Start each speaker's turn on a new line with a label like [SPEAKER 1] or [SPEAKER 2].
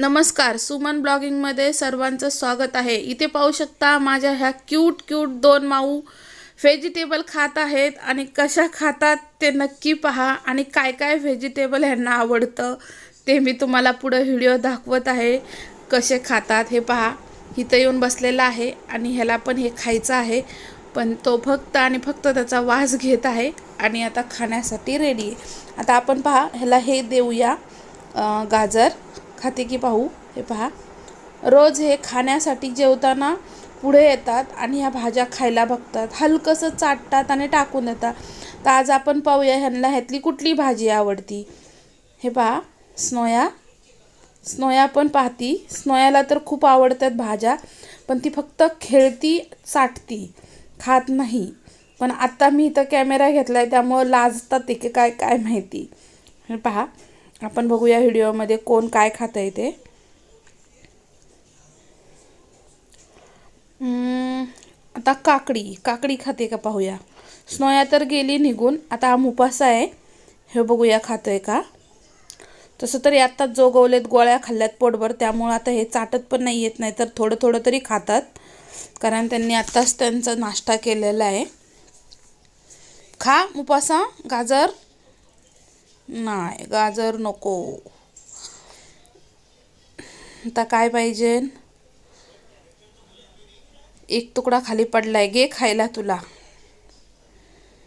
[SPEAKER 1] नमस्कार सुमन ब्लॉगिंगमध्ये सर्वांचं स्वागत आहे. इथे पाहू शकता माझ्या ह्या क्यूट क्यूट दोन माऊ व्हेजिटेबल खात आहेत आणि कशा खातात ते नक्की पहा आणि काय काय व्हेजिटेबल ह्यांना आवडतं ते मी तुम्हाला पुढं व्हिडिओ दाखवत आहे. कसे खातात हे पहा. इथं येऊन बसलेलं आहे आणि ह्याला पण हे खायचं आहे. पण तो फक्त आणि फक्त त्याचा वास घेत आहे आणि आता खाण्यासाठी रेडी आहे. आता आपण पहा ह्याला हे देऊया गाजर. खाते की पाहू? हे पहा. रोज हे खाण्यासाठी जेवताना पुढे येतात आणि ह्या भाज्या खायला बघतात. हलकंसं चाटतात आणि टाकून देतात. तर आज आपण पाहूया ह्यांना ह्यातली कुठली भाजी आवडती? हे पहा. स्नोया. स्नोया पण पाहती. स्नोयाला तर खूप आवडतात भाज्या पण ती फक्त खेळती चाटती. खात नाही. पण आत्ता मी इथं कॅमेरा घेतला आहे त्यामुळं लाजतात ते की काय काय माहिती. हे पहा. आपण बघूया व्हिडिओमध्ये कोण काय खातं आहे ते आता काकडी. काकडी खाते का पाहूया. स्नोया तर गेली निघून. आता हा मुपासा आहे. हे बघूया खातोय का. तसं तरी आत्ताच जोगवलेत गोळ्या खाल्ल्यात पोटभर. त्यामुळं आता हे चाटत पण नाही येत नाही तर थोडं थोडं तरी खातात. कारण त्यांनी आत्ताच त्यांचा नाश्ता केलेला आहे. खा मुपासा गाजर. नाही गाजर नको. आता काय पाहिजे? एक तुकडा खाली पडलाय गे खायला तुला.